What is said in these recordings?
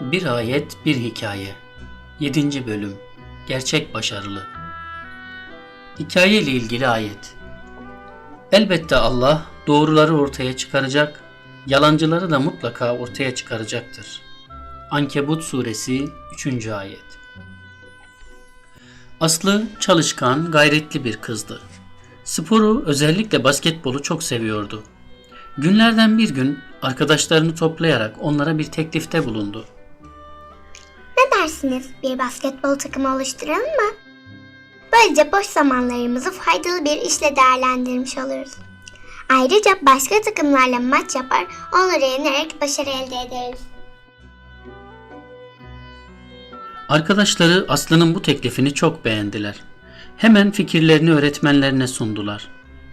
Bir ayet, bir hikaye. 7. bölüm. Gerçek başarılı. Hikaye ile ilgili ayet. Elbette Allah doğruları ortaya çıkaracak, yalancıları da mutlaka ortaya çıkaracaktır. Ankebut suresi 3. ayet. Aslı çalışkan, gayretli bir kızdı. Sporu, özellikle basketbolu çok seviyordu. Günlerden bir gün arkadaşlarını toplayarak onlara bir teklifte bulundu. Dersiniz? Bir basketbol takımı oluşturalım mı? Böylece boş zamanlarımızı faydalı bir işle değerlendirmiş oluruz. Ayrıca başka takımlarla maç yapar, onları yenerek başarı elde ederiz. Arkadaşları Aslı'nın bu teklifini çok beğendiler. Hemen fikirlerini öğretmenlerine sundular.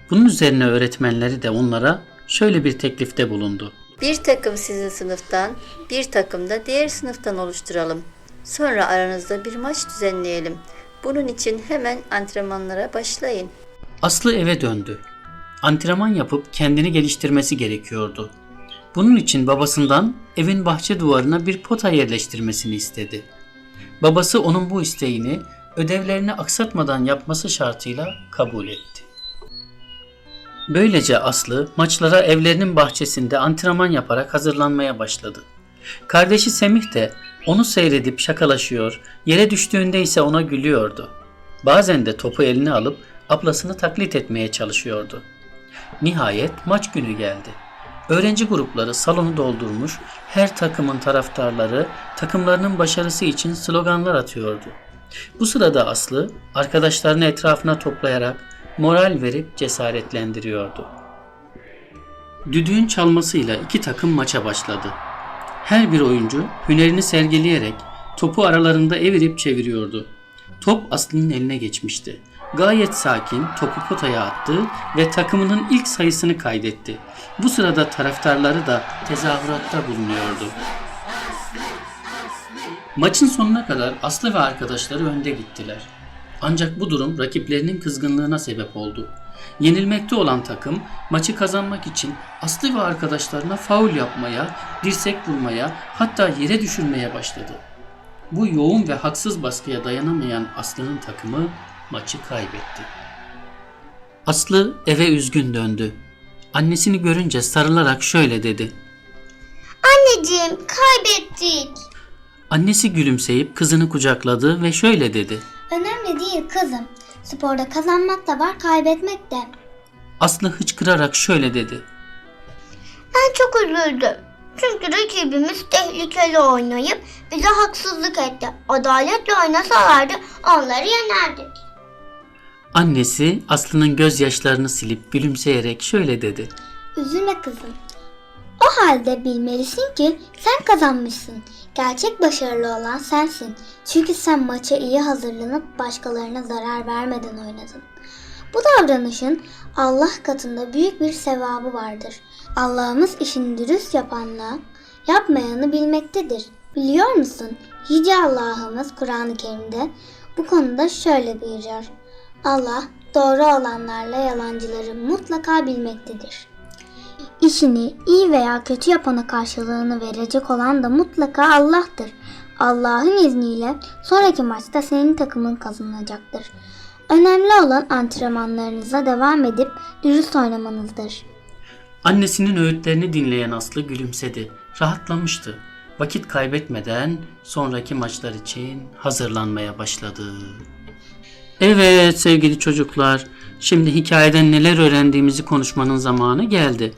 Bunun üzerine öğretmenleri de onlara şöyle bir teklifte bulundu. Bir takım sizin sınıftan, bir takım da diğer sınıftan oluşturalım. Sonra aranızda bir maç düzenleyelim. Bunun için hemen antrenmanlara başlayın. Aslı eve döndü. Antrenman yapıp kendini geliştirmesi gerekiyordu. Bunun için babasından evin bahçe duvarına bir pota yerleştirmesini istedi. Babası onun bu isteğini ödevlerini aksatmadan yapması şartıyla kabul etti. Böylece Aslı maçlara evlerinin bahçesinde antrenman yaparak hazırlanmaya başladı. Kardeşi Semih de onu seyredip şakalaşıyor, yere düştüğünde ise ona gülüyordu. Bazen de topu eline alıp ablasını taklit etmeye çalışıyordu. Nihayet maç günü geldi. Öğrenci grupları salonu doldurmuş, her takımın taraftarları takımlarının başarısı için sloganlar atıyordu. Bu sırada Aslı arkadaşlarını etrafına toplayarak moral verip cesaretlendiriyordu. Düdüğün çalmasıyla iki takım maça başladı. Her bir oyuncu hünerini sergileyerek topu aralarında evirip çeviriyordu. Top Aslı'nın eline geçmişti. Gayet sakin topu potaya attı ve takımının ilk sayısını kaydetti. Bu sırada taraftarları da tezahüratta bulunuyordu. Maçın sonuna kadar Aslı ve arkadaşları önde gittiler. Ancak bu durum rakiplerinin kızgınlığına sebep oldu. Yenilmekte olan takım maçı kazanmak için Aslı ve arkadaşlarına faul yapmaya, dirsek vurmaya, hatta yere düşürmeye başladı. Bu yoğun ve haksız baskıya dayanamayan Aslı'nın takımı maçı kaybetti. Aslı eve üzgün döndü. Annesini görünce sarılarak şöyle dedi. Anneciğim, kaybettik. Annesi gülümseyip kızını kucakladı ve şöyle dedi. Önemli değil kızım. Sporda kazanmak da var, kaybetmek de. Aslı hıçkırarak şöyle dedi. Ben çok üzüldüm. Çünkü rakibimiz tehlikeli oynayıp bize haksızlık etti. Adaletle oynasalardı onları yenerdik. Annesi Aslı'nın gözyaşlarını silip gülümseyerek şöyle dedi. Üzülme kızım. O halde bilmelisin ki sen kazanmışsın. Gerçek başarılı olan sensin. Çünkü sen maça iyi hazırlanıp başkalarına zarar vermeden oynadın. Bu davranışın Allah katında büyük bir sevabı vardır. Allah'ımız işini dürüst yapanla yapmayanı bilmektedir. Biliyor musun? Yüce Allah'ımız Kur'an-ı Kerim'de bu konuda şöyle buyuruyor. Allah doğru olanlarla yalancıları mutlaka bilmektedir. İşini iyi veya kötü yapana karşılığını verecek olan da mutlaka Allah'tır. Allah'ın izniyle sonraki maçta senin takımın kazanacaktır. Önemli olan antrenmanlarınıza devam edip dürüst oynamanızdır. Annesinin öğütlerini dinleyen Aslı gülümsedi. Rahatlamıştı. Vakit kaybetmeden sonraki maçlar için hazırlanmaya başladı. Evet sevgili çocuklar, şimdi hikayeden neler öğrendiğimizi konuşmanın zamanı geldi.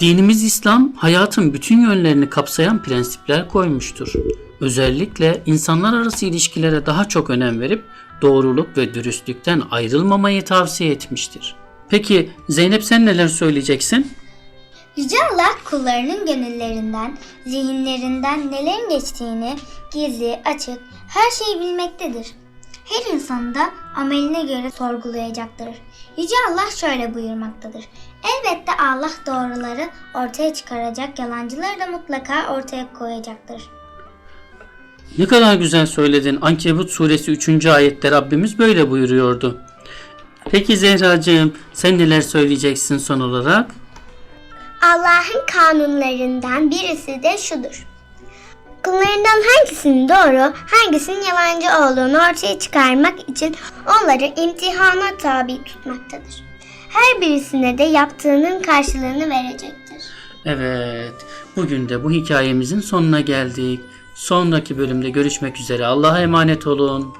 Dinimiz İslam hayatın bütün yönlerini kapsayan prensipler koymuştur. Özellikle insanlar arası ilişkilere daha çok önem verip doğruluk ve dürüstlükten ayrılmamayı tavsiye etmiştir. Peki Zeynep sen neler söyleyeceksin? Yüce Allah kullarının gönüllerinden, zihinlerinden nelerin geçtiğini gizli, açık, her şeyi bilmektedir. Her insanı da ameline göre sorgulayacaktır. Yüce Allah şöyle buyurmaktadır. Elbette Allah doğruları ortaya çıkaracak, yalancıları da mutlaka ortaya koyacaktır. Ne kadar güzel söyledin. Ankebut suresi 3. ayette Rabbimiz böyle buyuruyordu. Peki Zehracığım sen neler söyleyeceksin son olarak? Allah'ın kanunlarından birisi de şudur. Kullarından hangisinin doğru, hangisinin yalancı olduğunu ortaya çıkarmak için onları imtihana tabi tutmaktadır. Her birisine de yaptığının karşılığını verecektir. Evet, bugün de bu hikayemizin sonuna geldik. Sonraki bölümde görüşmek üzere. Allah'a emanet olun.